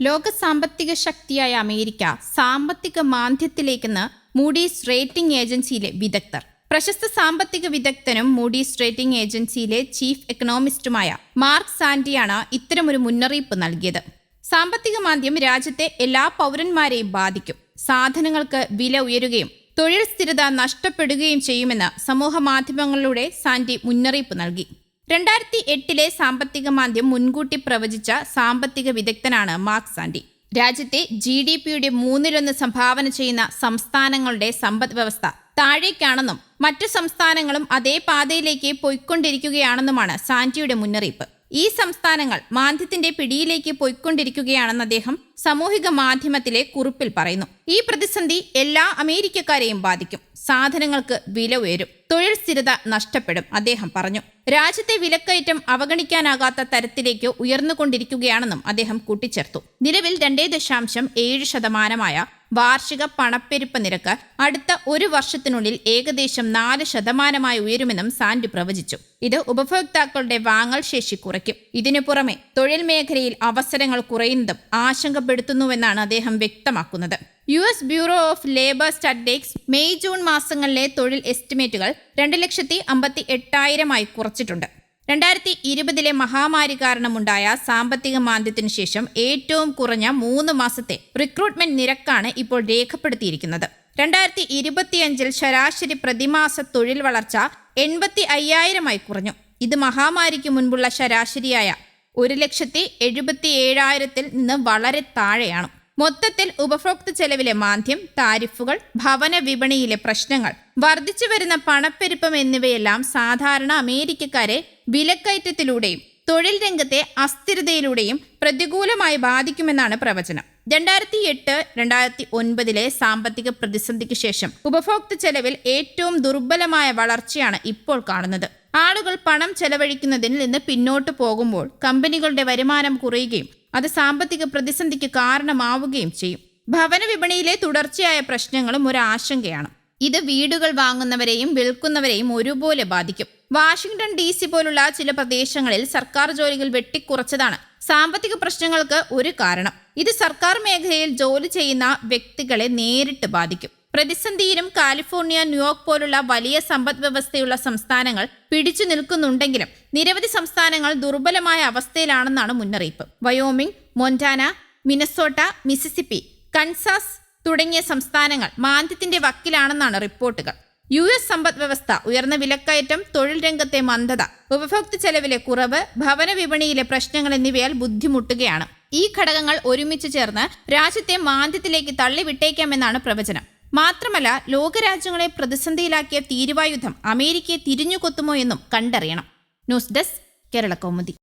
ലോക സാമ്പത്തിക ശക്തിയായ അമേരിക്ക സാമ്പത്തിക മാന്ദ്യത്തിലേക്കെന്ന് മൂഡീസ് റേറ്റിംഗ് ഏജൻസിയിലെ വിദഗ്ധർ. പ്രശസ്ത സാമ്പത്തിക വിദഗ്ധനും മൂഡീസ് റേറ്റിംഗ് ഏജൻസിയിലെ ചീഫ് എക്കണോമിസ്റ്റുമായ മാർക്ക് സാൻഡിയാണ് ഇത്തരമൊരു മുന്നറിയിപ്പ് നൽകിയത്. സാമ്പത്തിക മാന്ദ്യം രാജ്യത്തെ എല്ലാ പൗരന്മാരെയും ബാധിക്കും സാധനങ്ങൾക്ക് വില ഉയരുകയും തൊഴിൽ സ്ഥിരത നഷ്ടപ്പെടുകയും ചെയ്യുമെന്ന് സമൂഹ മാധ്യമങ്ങളിലൂടെ സാൻഡി മുന്നറിയിപ്പ് നൽകി. രണ്ടായിരത്തി എട്ടിലെ സാമ്പത്തിക മാന്ദ്യം മുൻകൂട്ടി പ്രവചിച്ച സാമ്പത്തിക വിദഗ്ധനാണ് മാർക്ക് സാൻഡി. രാജ്യത്തെ ജി ഡി പിയുടെ മൂന്നിലൊന്ന് സംഭാവന ചെയ്യുന്ന സംസ്ഥാനങ്ങളുടെ സമ്പദ് വ്യവസ്ഥ താഴേക്കാണെന്നും മറ്റു സംസ്ഥാനങ്ങളും അതേ പാതയിലേക്ക് പോയിക്കൊണ്ടിരിക്കുകയാണെന്നുമാണ് സാൻഡിയുടെ മുന്നറിയിപ്പ്. ഈ സംസ്ഥാനങ്ങൾ മാന്ദ്യത്തിന്റെ പിടിയിലേക്ക് പോയിക്കൊണ്ടിരിക്കുകയാണെന്ന് അദ്ദേഹം സാമൂഹിക മാധ്യമത്തിലെ കുറിപ്പിൽ പറയുന്നു. ഈ പ്രതിസന്ധി എല്ലാ അമേരിക്കക്കാരെയും ബാധിക്കും. സാധനങ്ങൾക്ക് വില ഉയരും. തൊഴിൽ സ്ഥിരത നഷ്ടപ്പെടും അദ്ദേഹം പറഞ്ഞു. രാജ്യത്തെ വിലക്കയറ്റം അവഗണിക്കാനാകാത്ത തരത്തിലേക്ക് ഉയർന്നുകൊണ്ടിരിക്കുകയാണെന്നും അദ്ദേഹം കൂട്ടിച്ചേർത്തു. നിലവിൽ രണ്ടേ ദശാംശം ഏഴ് ശതമാനമായ വാർഷിക പണപ്പെരുപ്പ നിരക്ക് അടുത്ത ഒരു വർഷത്തിനുള്ളിൽ ഏകദേശം നാല് ശതമാനമായി ഉയരുമെന്നും സാൻഡ് പ്രവചിച്ചു. ഇത് ഉപഭോക്താക്കളുടെ വാങ്ങൽ ശേഷി കുറയ്ക്കും. ഇതിനു പുറമെ തൊഴിൽ മേഖലയിൽ അവസരങ്ങൾ കുറയുന്നതും ആശങ്കപ്പെടുത്തുന്നുവെന്നാണ് അദ്ദേഹം വ്യക്തമാക്കുന്നത്. U S bureau of labor statistics May June മാസങ്ങളിലെ തൊഴിൽ എസ്റ്റിമേറ്റുകൾ രണ്ട് ലക്ഷത്തി അമ്പത്തി എട്ടായിരമായി കുറച്ചിട്ടുണ്ട്. രണ്ടായിരത്തി ഇരുപതിലെ മഹാമാരി കാരണമുണ്ടായ സാമ്പത്തിക മാന്ദ്യത്തിനു ശേഷം ഏറ്റവും കുറഞ്ഞ മൂന്ന് മാസത്തെ റിക്രൂട്ട്മെന്റ് നിരക്കാണ് ഇപ്പോൾ രേഖപ്പെടുത്തിയിരിക്കുന്നത്. രണ്ടായിരത്തി ഇരുപത്തിയഞ്ചിൽ ശരാശരി പ്രതിമാസ തൊഴിൽ വളർച്ച എൺപത്തി അയ്യായിരമായി കുറഞ്ഞു. ഇത് മഹാമാരിക്ക് മുൻപുള്ള ശരാശരിയായ ഒരു ലക്ഷത്തി എഴുപത്തി ഏഴായിരത്തിൽ നിന്ന് വളരെ താഴെയാണ്. മൊത്തത്തിൽ ഉപഭോക്തൃ ചെലവിലെ മാന്ദ്യം താരിഫുകൾ ഭവന വിപണിയിലെ പ്രശ്നങ്ങൾ വർദ്ധിച്ചു വരുന്ന പണപ്പെരുപ്പം എന്നിവയെല്ലാം സാധാരണ അമേരിക്കക്കാരെ വിലക്കയറ്റത്തിലൂടെയും തൊഴിൽ രംഗത്തെ അസ്ഥിരതയിലൂടെയും പ്രതികൂലമായി ബാധിക്കുമെന്നാണ് പ്രവചനം. രണ്ടായിരത്തി എട്ട് രണ്ടായിരത്തി ഒൻപതിലെ സാമ്പത്തിക പ്രതിസന്ധിക്ക് ശേഷം ഉപഭോക്തൃ ചെലവിൽ ഏറ്റവും ദുർബലമായ വളർച്ചയാണ് ഇപ്പോൾ കാണുന്നത്. ആളുകൾ പണം ചെലവഴിക്കുന്നതിൽ നിന്ന് പിന്നോട്ട് പോകുമ്പോൾ കമ്പനികളുടെ വരുമാനം കുറയുകയും അത് സാമ്പത്തിക പ്രതിസന്ധിക്ക് കാരണമാവുകയും ചെയ്യും. ഭവന വിപണിയിലെ തുടർച്ചയായ പ്രശ്നങ്ങളും ഒരു ആശങ്കയാണ്. ഇത് വീടുകൾ വാങ്ങുന്നവരെയും വിൽക്കുന്നവരെയും ഒരുപോലെ ബാധിക്കും. വാഷിംഗ്ടൺ ഡി സി പോലുള്ള ചില പ്രദേശങ്ങളിൽ സർക്കാർ ജോലികൾ വെട്ടിക്കുറച്ചതാണ്. സാമ്പത്തിക പ്രശ്നങ്ങൾക്ക് ഒരു കാരണം. ഇത് സർക്കാർ മേഖലയിൽ ജോലി ചെയ്യുന്ന വ്യക്തികളെ നേരിട്ട് ബാധിക്കും. പ്രതിസന്ധിയിലും കാലിഫോർണിയ ന്യൂയോർക്ക് പോലുള്ള വലിയ സമ്പദ് വ്യവസ്ഥയുള്ള സംസ്ഥാനങ്ങൾ പിടിച്ചു നിൽക്കുന്നുണ്ടെങ്കിലും നിരവധി സംസ്ഥാനങ്ങൾ ദുർബലമായ അവസ്ഥയിലാണെന്നാണ് മുന്നറിയിപ്പ്. Wyoming Montana Minnesota Mississippi Kansas തുടങ്ങിയ സംസ്ഥാനങ്ങൾ മാന്ദ്യത്തിന്റെ വക്കിലാണെന്നാണ് റിപ്പോർട്ടുകൾ. യു എസ് സമ്പദ് വ്യവസ്ഥ ഉയർന്ന വിലക്കയറ്റം തൊഴിൽ രംഗത്തെ മന്ദത ഉപഭോക്തൃ ചെലവിലെ കുറവ് ഭവന വിപണിയിലെ പ്രശ്നങ്ങൾ എന്നിവയാൽ ബുദ്ധിമുട്ടുകയാണ്. ഈ ഘടകങ്ങൾ ഒരുമിച്ച് ചേർന്ന് രാജ്യത്തെ മാന്ദ്യത്തിലേക്ക് തള്ളിവിട്ടേക്കാമെന്നാണ് പ്രവചനം. മാത്രമല്ല ലോകരാജ്യങ്ങളെ പ്രതിസന്ധിയിലാക്കിയ തീരുവായുധം അമേരിക്കയെ തിരിഞ്ഞുകൊത്തുമോ എന്നും കണ്ടറിയണം. News desk Kerala Kaumudi.